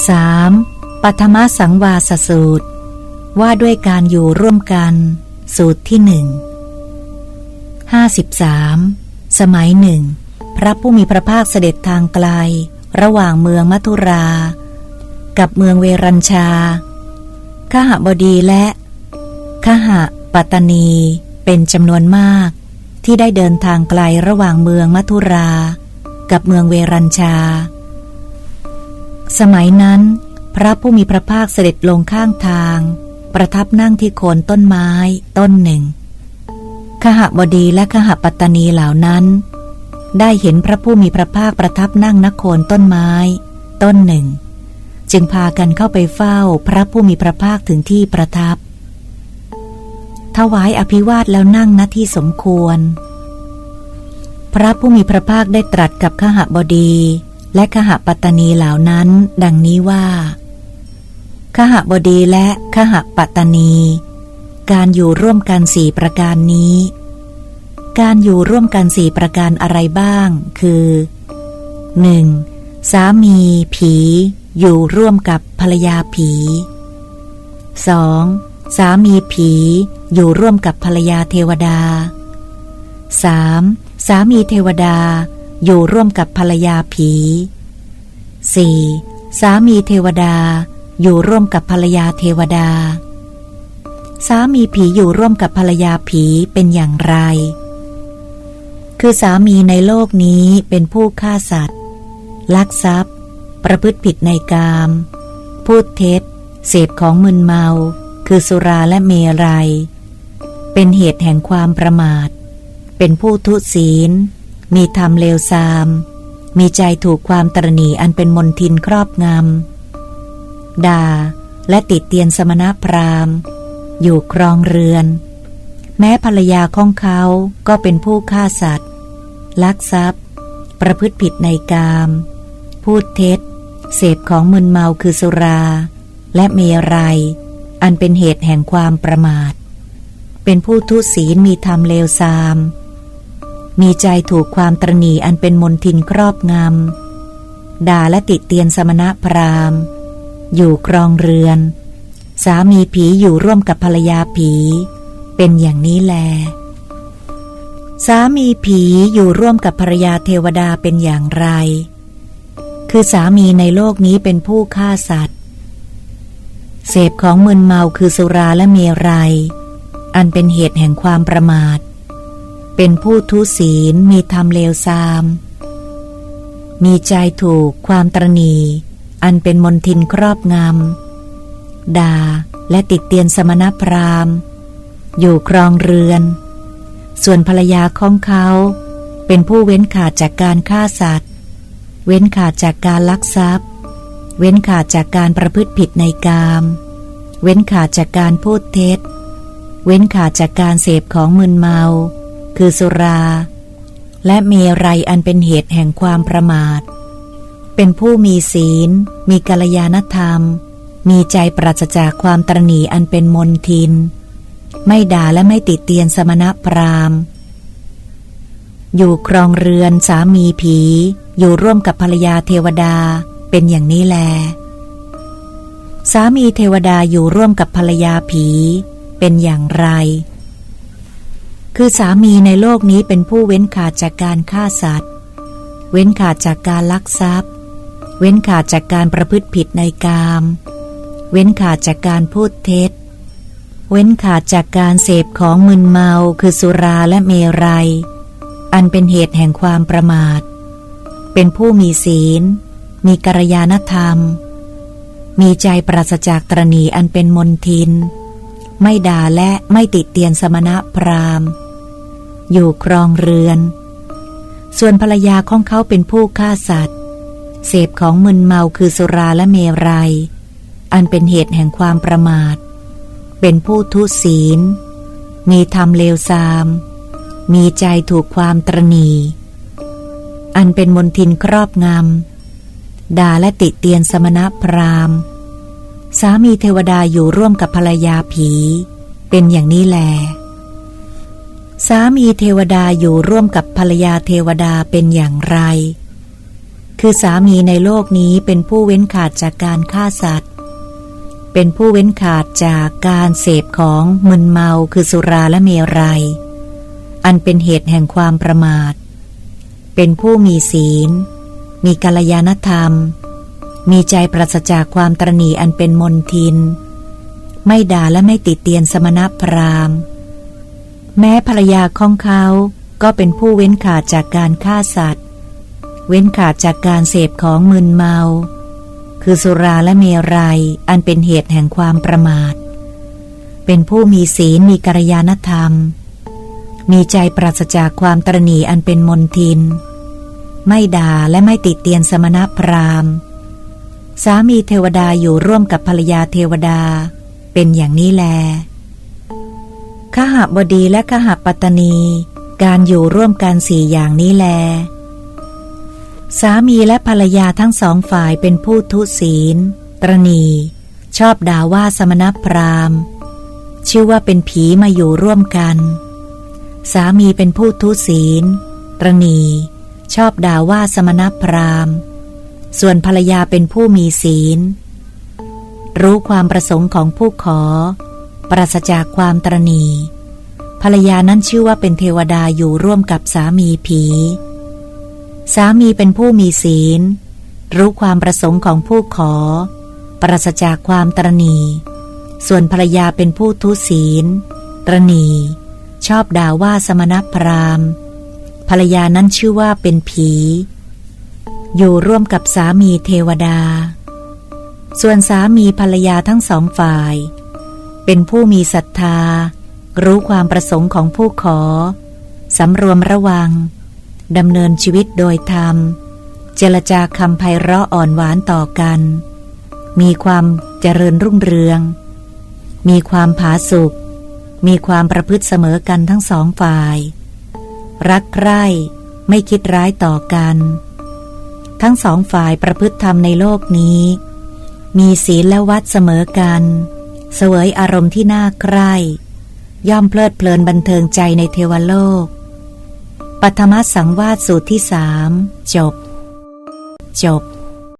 3. ปัทมสังวาสสูตร ว่าด้วยการอยู่ร่วมกัน สูตรที่หนึ่งห้าสิบสามสมัยหนึ่ง พระผู้มีพระภาคเสด็จทางไกล ระหว่างเมืองมัทุรา กับเมืองเวรัญชาขหบดีและขหปัตตนีเป็นจำนวนมาก ที่ได้เดินทางไกลระหว่างเมืองมัทุรา กับเมืองเวรัญชา สมัยนั้น พระผู้มีพระภาคเสด็จลงข้างทาง ประทับนั่งที่โคนต้นไม้ต้นหนึ่งขหบดีและขหปัตตนีเหล่านั้น ได้เห็นพระผู้มีพระภาคประทับนั่งนักโคนต้นไม้ ต้นหนึ่ง จึงพากันเข้าไปเฝ้าพระผู้มีพระภาคถึงที่ประทับ ถวายอภิวาทแล้วนั่งณที่สมควร พระผู้มีพระภาคได้ตรัสกับขหบดี และขหปัตตนีเหล่านั้น ดังนี้ว่า ขหบดีและขหปัตตนี การอยู่ร่วมกันสี่ประการนี้ การอยู่ร่วมกันสี่ประการอะไรบ้าง คือ 1. สามีผี อยู่ร่วมกับภรรยาผี 2. สามีผีอยู่ร่วมกับภรรยาเทวดา 3. สามีเทวดา อยู่ร่วมกับภรรยาผี 4. สามีเทวดา อยู่ร่วมกับภรรยาเทวดา สามีผีอยู่ร่วมกับภรรยาผีเป็นอย่างไร คือสามีในโลกนี้เป็นผู้ฆ่าสัตว์ ลักทรัพย์ ประพฤติผิดในกาม พูดเท็จ เสพของมึนเมา คือสุราและเมรัยเป็นเหตุแห่งความประมาท เป็นผู้ทุศีล มีธรรมเลวทราม มีใจถูกความตรณีอันเป็นมนทินครอบงำด่าและติดเตียนสมณพราหมณ์ อยู่ครองเรือน แม้ภรรยาของเขาก็เป็นผู้ฆ่าสัตว์ ลักทรัพย์ ประพฤติผิดในกาม พูดเท็จ เสพของมึนเมาคือสุรา และเมรัย อันเป็นเหตุแห่งความประมาท เป็นผู้ทุศีลมีธรรมเลวทราม มีใจถูกความตรณีอันเป็นมนทินครอบงำด่าและติเตียนสมณะพราหมณ์ อยู่ครองเรือน สามีผีอยู่ร่วมกับภรรยาผี เป็นอย่างนี้แล สามีผีอยู่ร่วมกับภรรยาเทวดาเป็นอย่างไร คือสามีในโลกนี้เป็นผู้ฆ่าสัตว์ เสพของมึนเมาคือสุราและเมรัยอันเป็นเหตุแห่งความประมาท เป็นผู้ทุศีลมีธรรมเลวทราม มีใจถูกความตรณีอันเป็นมนทินครอบงำด่าและติดเตียนสมณพราหมณ์ อยู่ครองเรือน ส่วนภรรยาของเขา เป็นผู้เว้นขาดจากการฆ่าสัตว์ เว้นขาดจากการลักทรัพย์ เว้นขาดจากการประพฤติผิดในกาม เว้นขาดจากการพูดเท็จ เว้นขาดจากการเสพของมึนเมา คือสุรา และเมรัยอันเป็นเหตุแห่งความประมาท เป็นผู้มีศีล มีกัลยาณธรรม มีใจปราศจากความตรณีอันเป็นมนทิน ไม่ด่าและไม่ติดเตียนสมณพราหมณ์ อยู่ครองเรือนสามีผี อยู่ร่วมกับภรรยาเทวดาเป็นอย่างนี้แล สามีเทวดาอยู่ร่วมกับภรรยาผี เป็นอย่างไร คือสามีในโลกนี้เป็นผู้เว้นขาดจากการฆ่าสัตว์ เว้นขาดจากการลักทรัพย์ เว้นขาดจากการประพฤติผิดในกาม เว้นขาดจากการพูดเท็จ เว้นขาดจากการเสพของมึนเมาคือสุราและเมรัย อันเป็นเหตุแห่งความประมาท เป็นผู้มีศีล มีกัลยาณธรรม มีใจปราศจากตรณีอันเป็นมนทิน ไม่ด่าและไม่ติดเตียนสมณะพราหมณ์ อยู่ครองเรือน ส่วนภรรยาของเขาเป็นผู้ฆ่าสัตว์ เสพของมึนเมาคือสุราและเมรัย อันเป็นเหตุแห่งความประมาท เป็นผู้ทุศีล มีธรรมเลวทราม มีใจถูกความตรณีอันเป็นมนทินครอบงำด่าและติเตียนสมณพราหมณ์ สามีเทวดาอยู่ร่วมกับภรรยาผี เป็นอย่างนี้แล สามีเทวดาอยู่ร่วมกับภรรยาเทวดาเป็นอย่างไร คือสามีในโลกนี้เป็นผู้เว้นขาดจากการฆ่าสัตว์ เป็นผู้เว้นขาดจากการเสพของมึนเมาคือสุราและเมรัย อันเป็นเหตุแห่งความประมาท เป็นผู้มีศีล มีกัลยาณธรรม มีใจปราศจากความตรณีอันเป็นมนทิน ไม่ด่าและไม่ติเตียนสมณพราหมณ์ แม้ภรรยาของเขาก็เป็นผู้เว้นขาดจากการฆ่าสัตว์ เว้นขาดจากการเสพของมึนเมา คือสุราและเมรัยอันเป็นเหตุแห่งความประมาท เป็นผู้มีศีลมีกัลยาณธรรม มีใจปราศจากความตรณีอันเป็นมนทิน ไม่ด่าและไม่ติดเตียนสมณพราหมณ์ สามีเทวดาอยู่ร่วมกับภรรยาเทวดา เป็นอย่างนี้แล ขหบดีและขหปัตตนี การอยู่ร่วมกันสี่อย่างนี้แล สามีและภรรยาทั้งสองฝ่ายเป็นผู้ทุศีล ตรณี ชอบด่าว่าสมณพราหมณ์ ชื่อว่าเป็นผีมาอยู่ร่วมกัน สามีเป็นผู้ทุศีล ตรณี ชอบด่าว่าสมณพราหมณ์ ส่วนภรรยาเป็นผู้มีศีล รู้ความประสงค์ของผู้ขอ ปราศจากความตรณีภรรยานั้นชื่อว่าเป็นเทวดาอยู่ร่วมกับสามีผี สามีเป็นผู้มีศีล รู้ความประสงค์ของผู้ขอ ปราศจากความตรณีส่วนภรรยาเป็นผู้ทุศีล ตรณีชอบด่าว่าสมณพราหมณ์ ภรรยานั้นชื่อว่าเป็นผี อยู่ร่วมกับสามีเทวดา ส่วนสามีภรรยาทั้งสองฝ่าย เป็นผู้มีศรัทธา รู้ความประสงค์ของผู้ขอ สำรวมระวัง ดำเนินชีวิตโดยธรรม เจรจาคำไพเราะอ่อนหวานต่อกัน มีความเจริญรุ่งเรือง มีความผาสุกมีความประพฤติเสมอกันทั้งสองฝ่าย รักใคร่ไม่คิดร้ายต่อกัน ทั้งสองฝ่ายประพฤติธรรมในโลกนี้ มีศีลและวัดเสมอกัน เสวยอารมณ์ที่น่าใคร่ย่อมเพลิดเพลินบันเทิงใจในเทวโลก ปัทมสังวาสสูตรที่สามจบ จบ